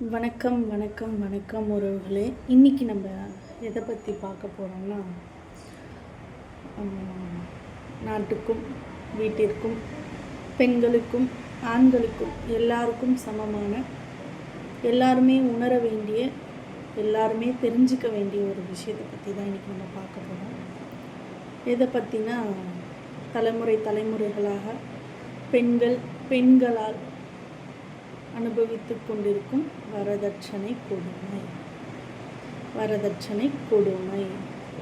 வணக்கம் வணக்கம் வணக்கம் உறவுகளே. இன்றைக்கி நம்ம எதை பற்றி பார்க்க போகிறோம்னா நாட்டுக்கும் வீட்டிற்கும் பெண்களுக்கும் ஆண்களுக்கும் எல்லாருக்கும் சமமான எல்லாருமே உணர வேண்டிய எல்லாருமே தெரிஞ்சுக்க வேண்டிய ஒரு விஷயத்தை பற்றி தான் இன்றைக்கி நம்ம பார்க்க போகிறோம் எதை பற்றினா தலைமுறை தலைமுறைகளாக பெண்கள் பெண்களால் அனுபவித்துக் கொண்டிருக்கும் வரதட்சணை கொடுமை. வரதட்சணை கொடுமை.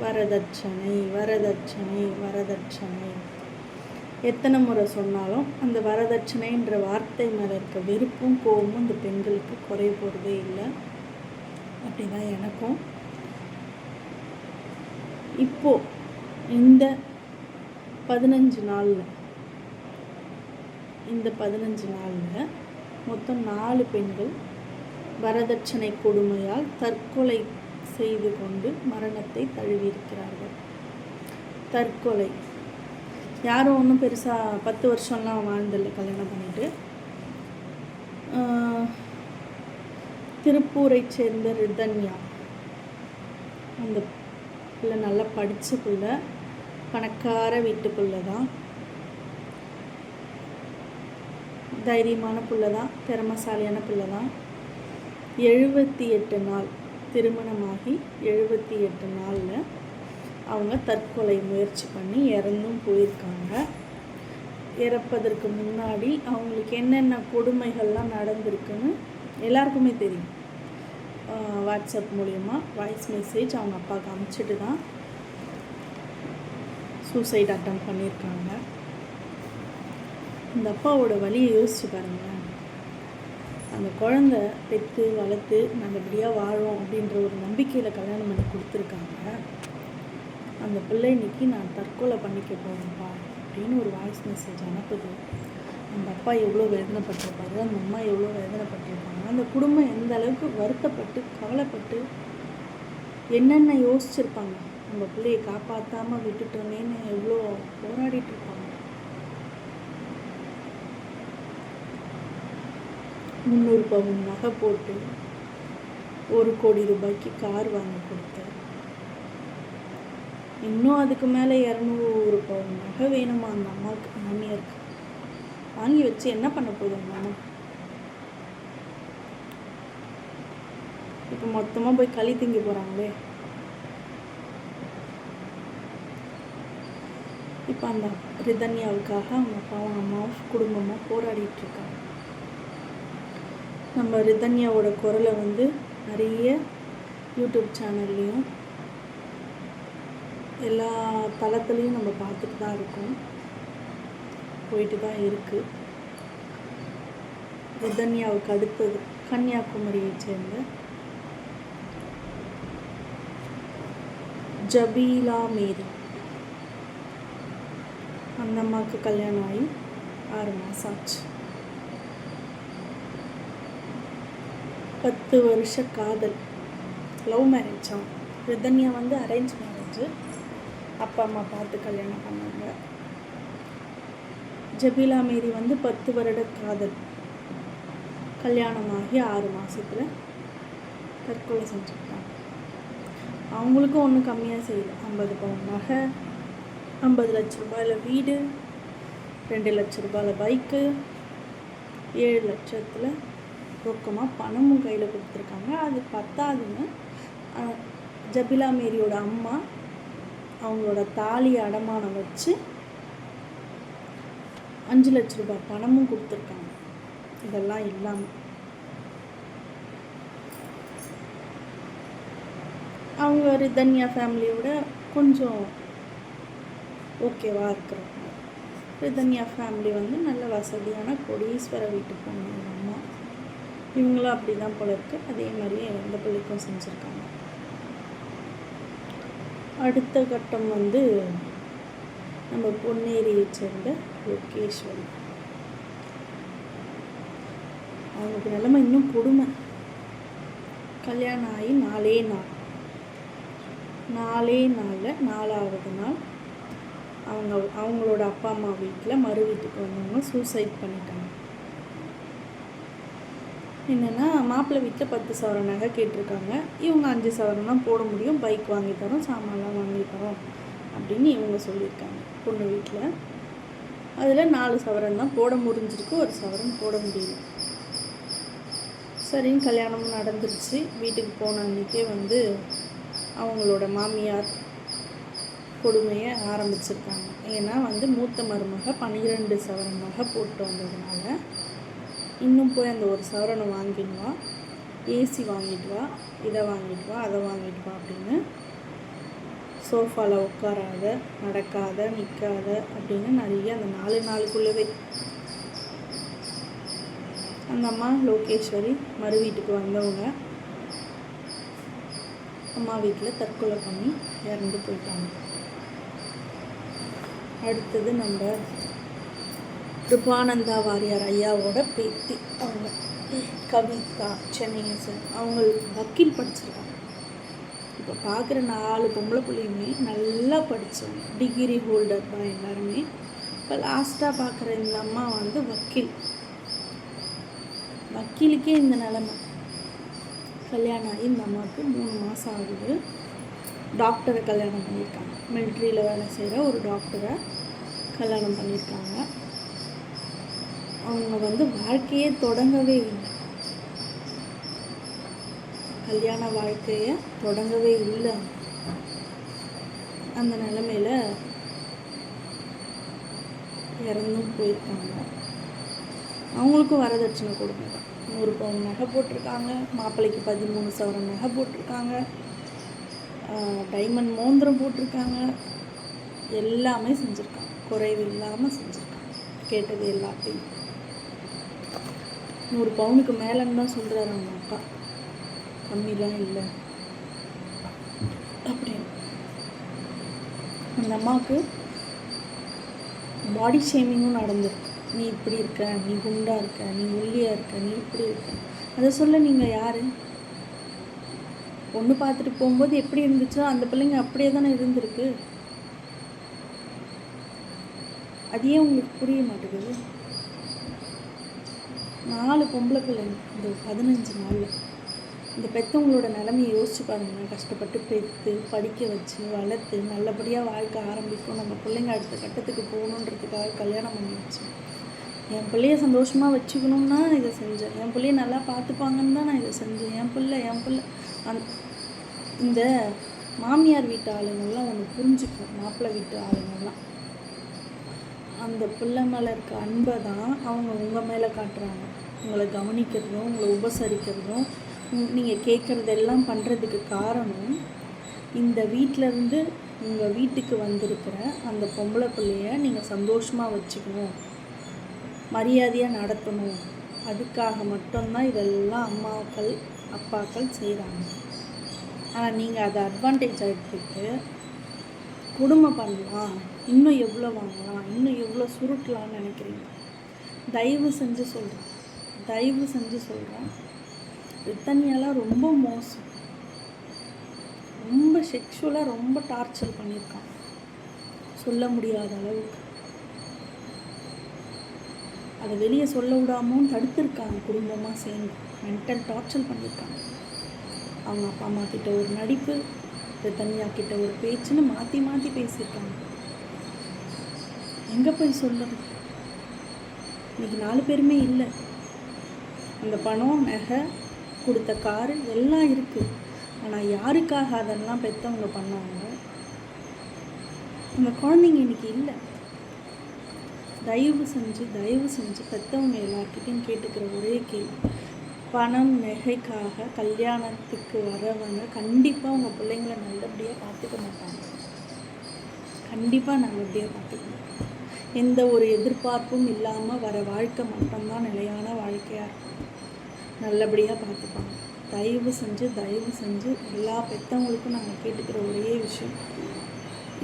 வரதட்சணை வரதட்சணை வரதட்சணை. எத்தனை முறை சொன்னாலும் அந்த வரதட்சணைன்ற வார்த்தை மேலே இருக்க வெறுப்பும் கோபமும் இந்த பெண்களுக்கு குறை போகிறதே இல்லை. அப்படிதான் எனக்கும். இப்போ இந்த பதினஞ்சு நாளில் இந்த பதினஞ்சு நாளில் மொத்தம் நாலு பெண்கள் வரதட்சணை கொடுமையால் தற்கொலை செய்து கொண்டு மரணத்தை தழுவியிருக்கிறார்கள். தற்கொலை. யாரும் ஒன்றும் பெருசாக பத்து வருஷம்லாம் வாழ்ந்தில்லை கல்யாணம் பண்ணிட்டு. திருப்பூரை திருப்பூரைச் சேர்ந்த ரிதன்யா. அந்த பிள்ளை நல்லா படித்த பிள்ளை பணக்கார வீட்டுக்குள்ளே தான். தைரியமான பிள்ளை தான் திறமசாலியான பிள்ளை தான் எழுபத்தி எட்டு நாள் திருமணமாகி எழுபத்தி எட்டு நாளில் அவங்க தற்கொலை முயற்சி பண்ணி இறந்தும் போயிருக்காங்க. இறப்பதற்கு முன்னாடி அவங்களுக்கு என்னென்ன கொடுமைகள்லாம் நடந்திருக்குன்னு எல்லாருக்குமே தெரியும். வாட்ஸ்அப் மூலிமா வாய்ஸ் மெசேஜ் அவங்க அப்பாவுக்கு அனுப்பிச்சிட்டு தான் சூசைட் அட்டம் பண்ணியிருக்காங்க. இந்த அப்பாவோட வழியை யோசிச்சு பாருங்களேன் அந்த குழந்தை பெற்று வளர்த்து நல்லபடியாக வாழும் அப்படின்ற ஒரு நம்பிக்கையில் கல்யாணம் பண்ணி கொடுத்துருக்காங்க. அந்த பிள்ளை இன்னைக்கு நான் தற்கொலை பண்ணிக்க போகிறேன்ப்பா அப்படின்னு ஒரு வாய்ஸ் மெசேஜ் அனுப்புது. அந்த அப்பா எவ்வளோ வேதனைப்பட்டிருப்பாரு அந்த அம்மா எவ்வளோ வேதனைப்பட்டிருப்பாங்க அந்த குடும்பம் எந்த அளவுக்கு வருத்தப்பட்டு கவலைப்பட்டு என்னென்ன யோசிச்சிருப்பாங்க? நம்ம பிள்ளையை காப்பாற்றாமல் விட்டுட்டோமேன்னு எவ்வளோ போராடிட்டு இருப்பாங்க. முந்நூறு பவுன் நகை போட்டு ஒரு கோடி ரூபாய்க்கு கார் வாங்கி கொடுத்தேன் இன்னும் அதுக்கு மேலே இரநூறு பவுன் நகை வேணுமா அந்த அம்மாவுக்கு மாமியாருக்கு? வாங்கி வச்சு என்ன பண்ண போதும் அந்த அம்மா இப்போ மொத்தமாக போய் களி திங்கி போகிறாங்களே இப்போ அந்த ரிதன்யாவுக்காக அவங்க அப்பாவும் அம்மாவும் குடும்பமாக போராடிட்டு இருக்காங்க. நம்ம ரிதன்யாவோட குரலை வந்து நிறைய யூடியூப் சேனல்லையும் எல்லா தளத்துலேயும் நம்ம பார்த்துட்டு தான் இருக்கோம். போயிட்டு தான் இருக்குது ரிதன்யாவுக்கு அடுத்தது கன்னியாகுமரியை சேர்ந்த ஜபீலா மேரி. அந்த அம்மாவுக்கு கல்யாணம் ஆகி ஆறு மாதம் ஆச்சு. பத்து வருஷ காதல். லவ் மேரேஜா ரிதன்யா வந்து அரேஞ்ச் மேரேஜ் அப்பா அம்மா பார்த்து கல்யாணம் பண்ணாங்க. ஜபீலா மேரி வந்து பத்து வருட காதல். கல்யாணமாகி ஆறு மாதத்தில் தற்கொலை செஞ்சுருக்காங்க. அவங்களுக்கும் ஒன்றும் கம்மியாக செய்யல. ஐம்பது பவுன் நகை ஐம்பது லட்ச ரூபாயில் வீடு ரெண்டு லட்ச ரூபாயில் பைக்கு ஏழு லட்சத்தில் ரொக்கமாக பணமும் கையில் கொடுத்துருக்காங்க. அது பத்தாதுன்னு ஜபிலா மேரியோட அம்மா அவங்களோட தாலி அடமானம் வச்சு அஞ்சு லட்ச ரூபாய் பணமும் கொடுத்துருக்காங்க. இதெல்லாம் இல்லாமல் அவங்க ரிதன்யா ஃபேமிலியோட கொஞ்சம் ஓகேவாக இருக்கிறாங்க. ரிதன்யா ஃபேமிலி வந்து நல்ல வசதியான கோடீஸ்வர வீட்டு பொண்ணு அம்மா. இவங்களும் அப்படி தான் போல இருக்கு. அதே மாதிரியே எந்த பிள்ளைக்கும் செஞ்சுருக்காங்க. அடுத்த கட்டம் வந்து நம்ம பொன்னேரியை சேர்ந்த லோகேஸ்வரி. அவங்களுக்கு நிலைமை இன்னும் கொடுமை. கல்யாணம் ஆகி நாலே நாள் நாலே நாளில் நாலாவது நாள் அவங்க அவங்களோட அப்பா அம்மா வீட்டில் மறு வீட்டுக்கு வந்தவங்க சூசைட் பண்ணிட்டாங்க. என்னென்னா மாப்பிள்ளை வீட்டில் பத்து சவரன் நகை கேட்டிருக்காங்க. இவங்க அஞ்சு சவரன் தான் போட முடியும். பைக் வாங்கி தரோம் சாமான்லாம் வாங்கி தரோம் அப்படின்னு இவங்க சொல்லியிருக்காங்க பொண்ணு வீட்டில் அதில் நாலு சவரன் தான் போட முடிஞ்சிருக்கு ஒரு சவரன் போட முடியல. சரின்னு கல்யாணமும் நடந்துருச்சு. வீட்டுக்கு போன அன்றைக்கே வந்து அவங்களோட மாமியார் கொடுமையை ஆரம்பிச்சிருக்காங்க. ஏன்னா வந்து மூத்த மருமக பன்னிரெண்டு சவரமாக போட்டு வந்ததுனால இன்னும் போய் அந்த ஒரு சவரனை வாங்கிட்டு வா. ஏசி வாங்கிட்டு வா. இதை வாங்கிட்டு வா அதை வாங்கிட்டு வா அப்படின்னு சோஃபாவில் உட்காராத நடக்காத நிற்காத அப்படின்னு நிறைய அந்த நாலு நாளுக்குள்ளவே அந்த அம்மா லோகேஸ்வரி மறு வீட்டுக்கு வந்தவங்க அம்மா வீட்டில் தற்கொலை பண்ணி இறந்து போயிட்டாங்க. அடுத்தது நம்ம கிருபானந்தா வாரியார் ஐயாவோட பேத்தி அவங்க. கவிதா சென்னையை சார் அவங்க வக்கீல் படிச்சிருக்காங்க. இப்போ பார்க்குற நாலு பொம்பளை பிள்ளையுமே நல்லா படித்தவங்க டிகிரி ஹோல்டர் தான் எல்லாருமே. இப்போ லாஸ்ட்டாக பார்க்குற இந்த அம்மா வந்து வக்கீல். வக்கீலுக்கே இந்த நிலமை. கல்யாணம் ஆகி இந்த அம்மாவுக்கு மூணு மாதம் ஆகுது. டாக்டரை கல்யாணம் பண்ணியிருக்காங்க. மிலிட்ரியில் வேலை செய்கிற ஒரு டாக்டரை கல்யாணம் பண்ணியிருக்காங்க. அவங்க வந்து வாழ்க்கையே தொடங்கவே இல்லை. கல்யாண வாழ்க்கையை தொடங்கவே இல்லை. அந்த நிலமையில இறந்தும் போயிருக்காங்க. அவங்களுக்கும் வரதட்சணை கொடுங்க நூறு பவுன் நகை போட்டிருக்காங்க. மாப்பிள்ளைக்கு பதிமூணு சவரன் நகை போட்டிருக்காங்க. டைமண்ட் மோந்திரம் போட்டிருக்காங்க. எல்லாமே செஞ்சுருக்காங்க. குறைவு இல்லாமல் செஞ்சுருக்காங்க. கேட்டது எல்லாத்தையும். நூறு பவுனுக்கு மேலேன்னு தான் சொல்கிறாரு அவங்க அப்பா. கம்மிலாம் இல்லை. அப்படின்னு. அந்த அம்மாவுக்கு பாடி ஷேமிங்கும் நடந்திருக்கு. நீ இப்படி இருக்க நீ குண்டாக இருக்க நீ ஒல்லியாக இருக்க நீ இப்படி இருக்க. அதை சொல்ல நீங்கள் யார்? பொண்ணு பார்த்துட்டு போகும்போது எப்படி இருந்துச்சோ அந்த பிள்ளைங்க அப்படியே தானே இருந்திருக்கு. அது ஏன் உங்களுக்கு புரிய மாட்டேங்குது. நாலு பொம்பளை பிள்ளைங்க இந்த பதினஞ்சு நாளில். இந்த பெற்றவங்களோட நிலமையை யோசிச்சு பாருங்க. கஷ்டப்பட்டு பெற்று படிக்க வச்சு வளர்த்து நல்லபடியாக வாழ்க்கை ஆரம்பிக்கும். நம்ம பிள்ளைங்க அடுத்த கட்டத்துக்கு போகணுன்றதுக்காக கல்யாணம் பண்ணி வச்சேன் என் பிள்ளைய சந்தோஷமாக வச்சுக்கணும்னா இதை செஞ்சேன். என் பிள்ளைய நல்லா பார்த்துப்பாங்கன்னு தான் நான் இதை செஞ்சேன். என் பிள்ளை என் பிள்ளை. அந் இந்த மாமியார் வீட்டு ஆளுங்கள்லாம் ஒன்று புரிஞ்சுக்கும். மாப்பிள்ளை வீட்டு ஆளுங்கள்லாம். அந்த பிள்ளை மேலே இருக்க அன்பை தான் அவங்க உங்கள் மேலே காட்டுறாங்க. உங்களை கவனிக்கிறதும் உங்களை உபசரிக்கிறதும் நீங்கள் கேட்குறதெல்லாம் பண்ணுறதுக்கு காரணம் இந்த வீட்டிலேருந்து உங்கள் வீட்டுக்கு வந்திருக்கிற அந்த பொம்பளை பிள்ளைய நீங்கள் சந்தோஷமாக வச்சுக்கணும். மரியாதையாக நடத்தணும். அதுக்காக மட்டும்தான் இதெல்லாம் அம்மாக்கள் அப்பாக்கள் செய்கிறாங்க ஆனால் நீங்கள் அதை அட்வான்டேஜ் எடுத்துக்கிட்டு குடும்பம் பண்ணலாம் இன்னும் எவ்வளோ வாங்கலாம் இன்னும் எவ்வளோ சுருட்டலாம்னு நினைக்கிறீங்க? தயவு செஞ்சு சொல்கிறேன் தயவு செஞ்சு சொல்கிறேன் ரித்தன்யாலாம் ரொம்ப மோசம். ரொம்ப செக்ஷுவலாக ரொம்ப டார்ச்சர் பண்ணியிருக்கான் சொல்ல முடியாத அளவுக்கு. அதை வெளியே சொல்ல விடாமல் தடுத்துருக்காங்க குடும்பமாக சேர்ந்து. மென்டல் டார்ச்சர் பண்ணியிருக்காங்க அவங்க அப்பா அம்மா கிட்ட ஒரு நடிப்பு. தனியா கிட்ட ஒரு பேச்சுன்னு மாற்றி மாற்றி பேசியிருக்காங்க. எங்கே போய் சொல்லுறது இன்னைக்கு நாலு பேருமே இல்லை. அந்த பணம் நகை கொடுத்த காரு எல்லாம் இருக்குது ஆனால் யாருக்காக அதெல்லாம் பெற்றவங்க பண்ணாங்க? அந்த குழந்தைங்க இன்னைக்கு இல்லை. தயவு செஞ்சு தயவு செஞ்சு பெற்றவங்க எல்லார்கிட்டையும் கேட்டுக்கிற ஒரே கேள்வி. பணம் நகைக்காக கல்யாணத்துக்கு வரவங்க கண்டிப்பாக உங்கள் பிள்ளைங்கள நல்லபடியாக பார்த்துக்க மாட்டாங்க. கண்டிப்பாக நல்லபடியாக பார்த்துக்க மாட்டாங்க. எந்த ஒரு எதிர்பார்ப்பும் இல்லாமல் வர வாழ்க்கை மட்டும்தான் நிலையான வாழ்க்கையாக இருக்கும். நல்லபடியாக பார்த்துப்பாங்க. தயவு செஞ்சு தயவு செஞ்சு எல்லா பெற்றவங்களுக்கும் நாங்கள் கேட்டுக்கிற ஒரே விஷயம்.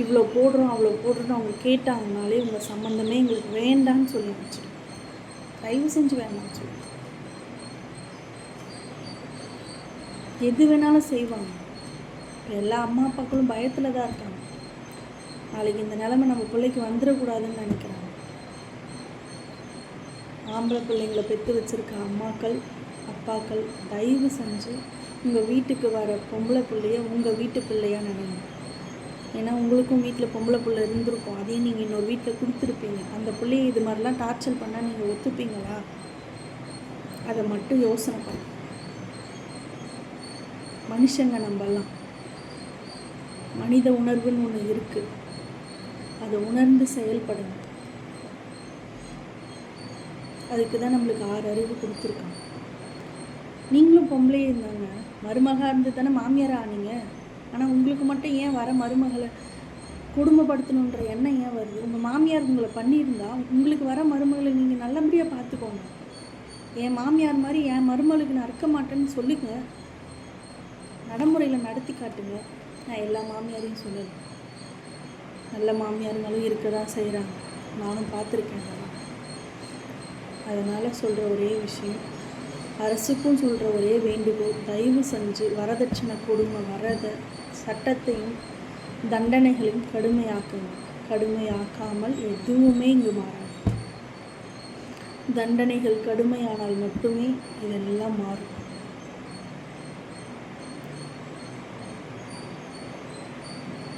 இவ்வளோ போடுறோம் அவ்வளோ போடுறோம் அவங்க கேட்டாங்கனாலே உங்கள் சம்மந்தமே எங்களுக்கு வேண்டான்னு சொல்லி வச்சுருக்கோம். தயவு செஞ்சு வேண்டாம்னு சொல்லி எது வேணாலும் செய்வாங்க. எல்லா அம்மா அப்பாக்களும் பயத்தில் தான் இருக்காங்க. நாளைக்கு இந்த நிலைமை நம்ம பிள்ளைக்கு வந்துடக்கூடாதுன்னு நினைக்கிறாங்க. ஆம்பளை பிள்ளைங்களை பெற்று வச்சிருக்க அம்மாக்கள் அப்பாக்கள் தயவு செஞ்சு உங்கள் வீட்டுக்கு வர பொம்பளை பிள்ளைய உங்கள் வீட்டு பிள்ளையாக நினைங்க ஏன்னா உங்களுக்கும் வீட்டில் பொம்பளை பிள்ளை இருந்திருக்கும். அதையும் நீங்கள் இன்னொரு வீட்டில் கொடுத்துருப்பீங்க. அந்த பிள்ளைய இது மாதிரிலாம் டார்ச்சர் பண்ணால் நீங்கள் ஒத்துப்பீங்களா? அதை மட்டும் யோசனை பண்ணு. மனுஷங்க நம்பலாம். மனித உணர்வுன்னு ஒன்று இருக்குது அதை உணர்ந்து செயல்படுங்க அதுக்கு தான் நம்மளுக்கு ஆறு அறிவு கொடுத்துருக்காங்க. நீங்களும் பொம்பளை இருந்தாங்க. மருமகா இருந்து தானே மாமியார் ஆனீங்க. ஆனால் உங்களுக்கு மட்டும் ஏன் வர மருமகளை குடும்பப்படுத்தணுன்ற எண்ணம் ஏன் வருது? உங்கள் மாமியார் உங்களை பண்ணியிருந்தா உங்களுக்கு வர மருமகளை நீங்கள் நல்லபடியாக பார்த்துக்கோங்க. என் மாமியார் மாதிரி என் மருமகளுக்கு நான் இருக்க மாட்டேன்னு சொல்லுங்கள் நடைமுறையில் நடத்தி காட்டுங்க. நான் எல்லா மாமியாரையும் சொல்லலை. நல்ல மாமியாருங்களும் இருக்க தான் செய்கிறாங்க நானும் பார்த்துருக்கேன் அதனால் சொல்கிற ஒரே விஷயம் அரசுக்கும் சொல்கிற ஒரே வேண்டுகோள் தயவு செஞ்சு வரதட்சணை கொடுமை வரத சட்டத்தையும் தண்டனைகளையும் கடுமையாக்குங்க. கடுமையாக்காமல் எதுவுமே இங்கு மாறாது. தண்டனைகள் கடுமையானால் மட்டுமே இதெல்லாம் மாறும்.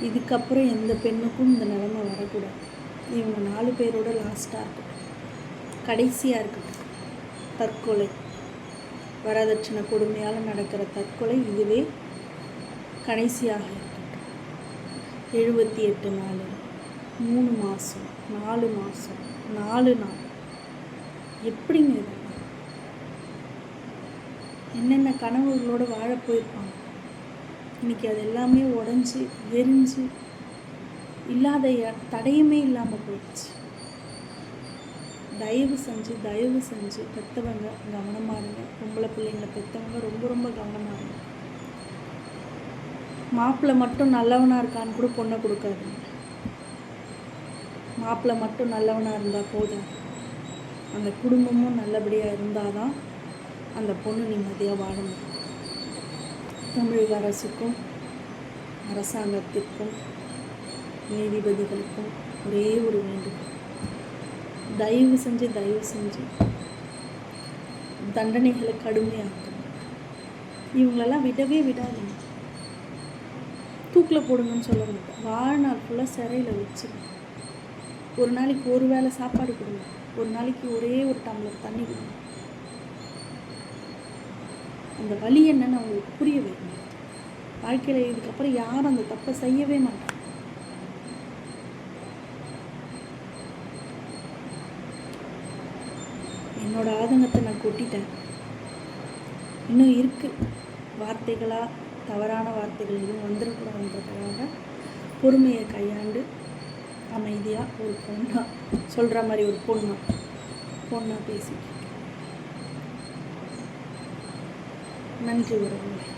இதுக்கப்புறம் எந்த பெண்ணுக்கும் இந்த நிலைமை வரக்கூடாது. இவங்க நாலு பேரோட லாஸ்ட்டாக இருக்கட்டும். கடைசியாக இருக்கட்டும். தற்கொலை. வரதட்சணை கொடுமையால் நடக்கிற தற்கொலை இதுவே கடைசியாக இருக்கட்டும். எழுபத்தி எட்டு நாள் மூணு மாதம் நாலு மாதம் நாலு நாள். எப்படிங்க என்னென்ன கனவுகளோடு வாழ போயிருப்பாங்க? இன்னைக்கு அது எல்லாமே உடஞ்சி எரிஞ்சு இல்லாத தடையுமே இல்லாமல் போயிடுச்சு. தயவு செஞ்சு தயவு செஞ்சு பெற்றவங்க கவனமாக இருங்க. பொம்பளை பிள்ளைங்களை பெற்றவங்க ரொம்ப ரொம்ப கவனமாக இருங்க. மாப்பிள்ளை மட்டும் நல்லவனாக இருக்கான்னு கூட பொண்ணை கொடுக்காதீங்க. மாப்பிள்ளை மட்டும் நல்லவனாக இருந்தால் போதும். அந்த குடும்பமும் நல்லபடியாக இருந்தால் தான் அந்த பொண்ணு நிம்மதியாக வாழ முடியும். தமிழக அரசுக்கும் அரசாங்கத்திற்கும் நீதிபதிகளுக்கும் ஒரே ஒரு வேண்டுகோள். தயவு செஞ்சு தயவு செஞ்சு தண்டனைகளை கடுமையாக இவங்களெல்லாம் விடவே விடாதீங்க. தூக்கில் போடுங்கன்னு சொல்ல மாட்டேன். வாழ்நாள் ஃபுல்லாக சிறையில் வச்சிருங்க. ஒரு நாளைக்கு ஒரு வேளை சாப்பாடு கொடுங்க. ஒரு நாளைக்கு ஒரே ஒரு டம்ளர் தண்ணி கொடுங்க. அந்த வழி என்னன்னு அவங்களுக்கு புரிய வைக்கணும். வாழ்க்கையில் இதுக்கப்புறம் யாரும் அந்த தப்பை செய்யவே மாட்டாங்க. என்னோட ஆதங்கத்தை நான் கொட்டிட்டேன். இன்னும் இருக்கு. வார்த்தைகளாக தவறான வார்த்தைகள் எதுவும் வந்துடக்கூடாதுன்றதுக்காக பொறுமையை கையாண்டு அமைதியாக ஒரு பொண்ணாக சொல்கிற மாதிரி ஒரு பொண்ணா பொண்ணாக பேசிட்டு நன்றி உறவுகளே.